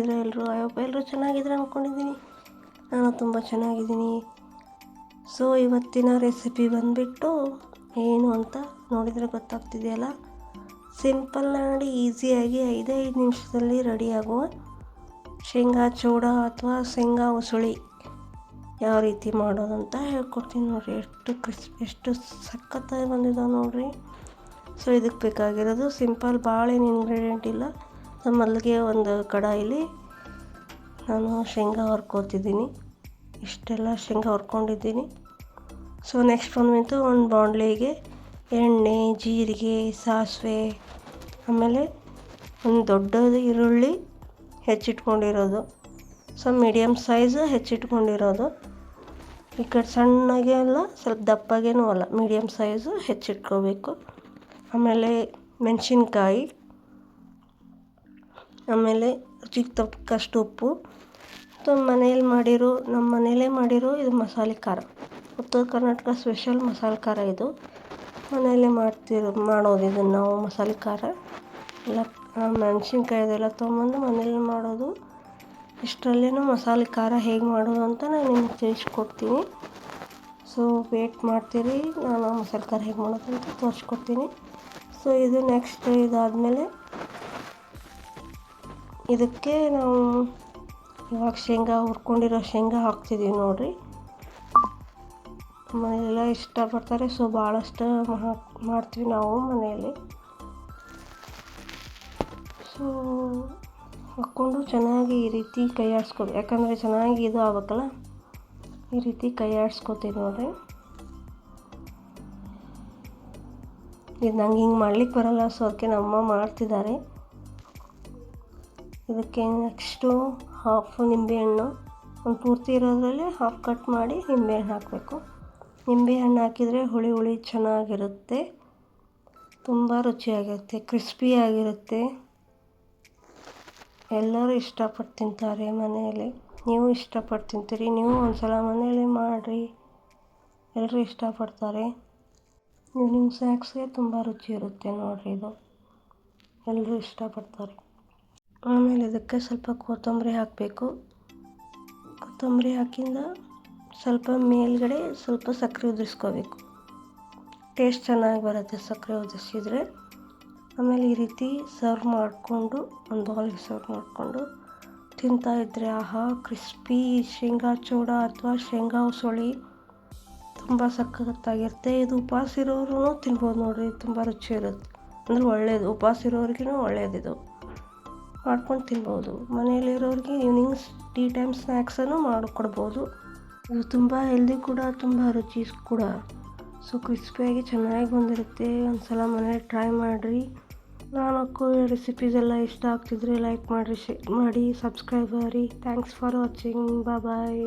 ಎಲ್ಲರೂ ಚೆನ್ನಾಗಿದ್ರೆ ಅಂದ್ಕೊಂಡಿದ್ದೀನಿ ನಾನು ತುಂಬ ಚೆನ್ನಾಗಿದ್ದೀನಿ. ಸೊ ಇವತ್ತಿನ ರೆಸಿಪಿ ಬಂದುಬಿಟ್ಟು ಏನು ಅಂತ ನೋಡಿದರೆ ಗೊತ್ತಾಗ್ತಿದೆಯಲ್ಲ? ಸಿಂಪಲ್ ಮಾಡಿ ಈಸಿಯಾಗಿ ಐದೇ ಐದು ನಿಮಿಷದಲ್ಲಿ ರೆಡಿಯಾಗುವ ಶೇಂಗಾ ಚೂಡ ಅಥವಾ ಶೇಂಗಾ ಉಸುಳಿ ಯಾವ ರೀತಿ ಮಾಡೋದು ಅಂತ ಹೇಳ್ಕೊಡ್ತೀನಿ ನೋಡಿರಿ. ಎಷ್ಟು ಕ್ರಿಸ್ಪ್ ಎಷ್ಟು ಸಖತ್ತಾಗಿ ಬಂದಿದ್ದಾವೆ ನೋಡಿರಿ. ಸೊ ಇದಕ್ಕೆ ಬೇಕಾಗಿರೋದು ಸಿಂಪಲ್ ಭಾಳ ಏನು ಇಂಗ್ರೀಡಿಯೆಂಟ್ ಇಲ್ಲ. ಮೊದಲಿಗೆ ಒಂದು ಕಡಾಯಿಲಿ ನಾನು ಶೇಂಗಾ ಹುರ್ಕೋತಿದ್ದೀನಿ. ಇಷ್ಟೆಲ್ಲ ಶೇಂಗಾ ಹುರ್ಕೊಂಡಿದ್ದೀನಿ. ಸೊ ನೆಕ್ಸ್ಟ್ ಬಂದ್ಬಿಟ್ಟು ಒಂದು ಬಾಂಡ್ಲಿಗೆ ಎಣ್ಣೆ, ಜೀರಿಗೆ, ಸಾಸಿವೆ, ಆಮೇಲೆ ಒಂದು ದೊಡ್ಡದು ಈರುಳ್ಳಿ ಹೆಚ್ಚಿಟ್ಕೊಂಡಿರೋದು. ಸೊ ಮೀಡಿಯಮ್ ಸೈಜ್ ಹೆಚ್ಚಿಟ್ಕೊಂಡಿರೋದು. ಈ ಕಡೆ ಸಣ್ಣಗೆ ಅಲ್ಲ, ಸ್ವಲ್ಪ ದಪ್ಪಗೇನೂ ಅಲ್ಲ ಮೀಡಿಯಮ್ ಸೈಜು ಹೆಚ್ಚಿಟ್ಕೋಬೇಕು. ಆಮೇಲೆ ಮೆಣಸಿನ್ಕಾಯಿ. ಆಮೇಲೆ ರುಚಿಗೆ ತಕ್ಕಷ್ಟು ಉಪ್ಪು. ಮತ್ತು ಮನೇಲಿ ಮಾಡಿರೋ, ನಮ್ಮ ಮನೇಲೇ ಮಾಡಿರೋ ಇದು ಮಸಾಲೆ ಖಾರ. ಉತ್ತರ ಕರ್ನಾಟಕ ಸ್ಪೆಷಲ್ ಮಸಾಲೆ ಖಾರ ಇದು. ಮನೆಯಲ್ಲೇ ಮಾಡ್ತಿರೋ, ಮಾಡೋದು ಇದನ್ನು ನಾವು ಮಸಾಲೆ ಖಾರ. ಎಲ್ಲ ಮೆಣಸಿನ್ಕಾಯಿ ಅದೆಲ್ಲ ತೊಗೊಂಬಂದು ಮನೇಲಿ ಮಾಡೋದು. ಇಷ್ಟರಲ್ಲೇ ಮಸಾಲೆ ಖಾರ ಹೇಗೆ ಮಾಡೋದು ಅಂತ ನಾನು ನಿಮ್ಗೆ ತಿಳಿಸ್ಕೊಡ್ತೀನಿ. ಸೊ ವೇಟ್ ಮಾಡ್ತೀರಿ. ನಾನು ಮಸಾಲೆ ಖಾರ ಹೇಗೆ ಮಾಡೋದು ಅಂತ ತೋರಿಸ್ಕೊಡ್ತೀನಿ. ಸೊ ಇದು ನೆಕ್ಸ್ಟ್ ಇದಾದಮೇಲೆ ಇದಕ್ಕೆ ನಾವು ಇವಾಗ ಶೇಂಗಾ ಹುರ್ಕೊಂಡಿರೋ ಶೇಂಗಾ ಹಾಕ್ತಿದ್ದೀವಿ ನೋಡಿರಿ. ಮನೆಯೆಲ್ಲ ಇಷ್ಟಪಡ್ತಾರೆ ಸೊ ಭಾಳಷ್ಟು ಮಾಡ್ತೀವಿ ನಾವು ಮನೆಯಲ್ಲಿ. ಸೊ ಹಾಕ್ಕೊಂಡು ಚೆನ್ನಾಗಿ ಈ ರೀತಿ ಕೈ ಆಡಿಸ್ಕೋಬೇಕು ಯಾಕಂದರೆ ಚೆನ್ನಾಗಿ ಇದು ಆಗ್ಬೇಕಲ್ಲ, ಈ ರೀತಿ ಕೈ ಆಡಿಸ್ಕೋತೀವಿ ನೋಡಿರಿ. ಇದು ನಂಗೆ ಹಿಂಗೆ ಮಾಡ್ಲಿಕ್ಕೆ ಬರಲ್ಲ ಸೊ ಅದಕ್ಕೆ ನಮ್ಮಮ್ಮ ಮಾಡ್ತಿದ್ದಾರೆ. ಇದಕ್ಕೆ ನೆಕ್ಸ್ಟು ಹಾಫ್ ನಿಂಬೆಹಣ್ಣು. ಒಂದು ಪೂರ್ತಿ ಇರೋದ್ರಲ್ಲಿ ಹಾಫ್ ಕಟ್ ಮಾಡಿ ನಿಂಬೆಹಣ್ಣು ಹಾಕಬೇಕು. ನಿಂಬೆಹಣ್ಣು ಹಾಕಿದರೆ ಹುಳಿ ಹುಳಿ ಚೆನ್ನಾಗಿರುತ್ತೆ. ತುಂಬ ರುಚಿಯಾಗಿರುತ್ತೆ ಕ್ರಿಸ್ಪಿಯಾಗಿರುತ್ತೆ ಎಲ್ಲರೂ ಇಷ್ಟಪಟ್ಟು ತಿಂತಾರೆ ಮನೆಯಲ್ಲಿ. ನೀವು ಇಷ್ಟಪಟ್ಟು ತಿಂತೀರಿ, ನೀವು ಒಂದು ಸಲ ಮನೆಯಲ್ಲಿ ಮಾಡಿರಿ. ಎಲ್ಲರೂ ಇಷ್ಟಪಡ್ತಾರೆ. ನಿಮ್ಮ ಸ್ನ್ಯಾಕ್ಸ್ಗೆ ತುಂಬ ರುಚಿ ಇರುತ್ತೆ ನೋಡಿರಿ ಇದು. ಎಲ್ಲರೂ ಇಷ್ಟಪಡ್ತಾರೆ. ಆಮೇಲೆ ಇದಕ್ಕೆ ಸ್ವಲ್ಪ ಕೊತ್ತಂಬರಿ ಹಾಕಬೇಕು. ಕೊತ್ತಂಬರಿ ಹಾಕಿಂದ ಸ್ವಲ್ಪ ಮೇಲುಗಡೆ ಸ್ವಲ್ಪ ಸಕ್ಕರೆ ಉದುರಿಸ್ಕೋಬೇಕು. ಟೇಸ್ಟ್ ಚೆನ್ನಾಗಿ ಬರುತ್ತೆ ಸಕ್ಕರೆ ಉದುರಿಸಿದ್ರೆ. ಆಮೇಲೆ ಈ ರೀತಿ ಸರ್ವ್ ಮಾಡಿಕೊಂಡು, ಒಂದು ಬೌಲಿಗೆ ಸರ್ವ್ ಮಾಡಿಕೊಂಡು ತಿಂತಾಯಿದ್ರೆ ಆಹಾ, ಕ್ರಿಸ್ಪಿ ಶೇಂಗಾ ಚೂಡ ಅಥವಾ ಶೇಂಗಾ ಉಸುಳಿ ತುಂಬ ಸಖತ್ತಾಗಿರುತ್ತೆ. ಇದು ಉಪವಾಸ ಇರೋರು ತಿನ್ಬೋದು ನೋಡಿರಿ, ತುಂಬ ರುಚಿ ಇರುತ್ತೆ ಅಂದರೆ ಒಳ್ಳೆಯದು ಉಪವಾಸ ಇರೋರಿಗೂ ಒಳ್ಳೆಯದಿದು ಮಾಡ್ಕೊಂಡು ತಿನ್ಬೋದು ಮನೆಯಲ್ಲಿರೋರಿಗೆ ಈವ್ನಿಂಗ್ಸ್ ಟೀ ಟೈಮ್ ಸ್ನ್ಯಾಕ್ಸನ್ನು ಮಾಡಿಕೊಡ್ಬೋದು. ಇದು ತುಂಬ ಹೆಲ್ದಿ ಕೂಡ, ತುಂಬ ರುಚಿ ಕೂಡ. ಸೊ ಕ್ರಿಸ್ಪಿಯಾಗಿ ಚೆನ್ನಾಗಿ ಬಂದಿರುತ್ತೆ. ಒಂದು ಸಲ ಮನೇಲಿ ಟ್ರೈ ಮಾಡಿರಿ. ನಾನು ರೆಸಿಪೀಸ್ ಎಲ್ಲ ಇಷ್ಟ ಆಗ್ತಿದ್ರೆ ಲೈಕ್ ಮಾಡಿರಿ ಶೇರ್ ಮಾಡಿ ಸಬ್ಸ್ಕ್ರೈಬ್ ಮಾಡಿ. Thanks for watching bye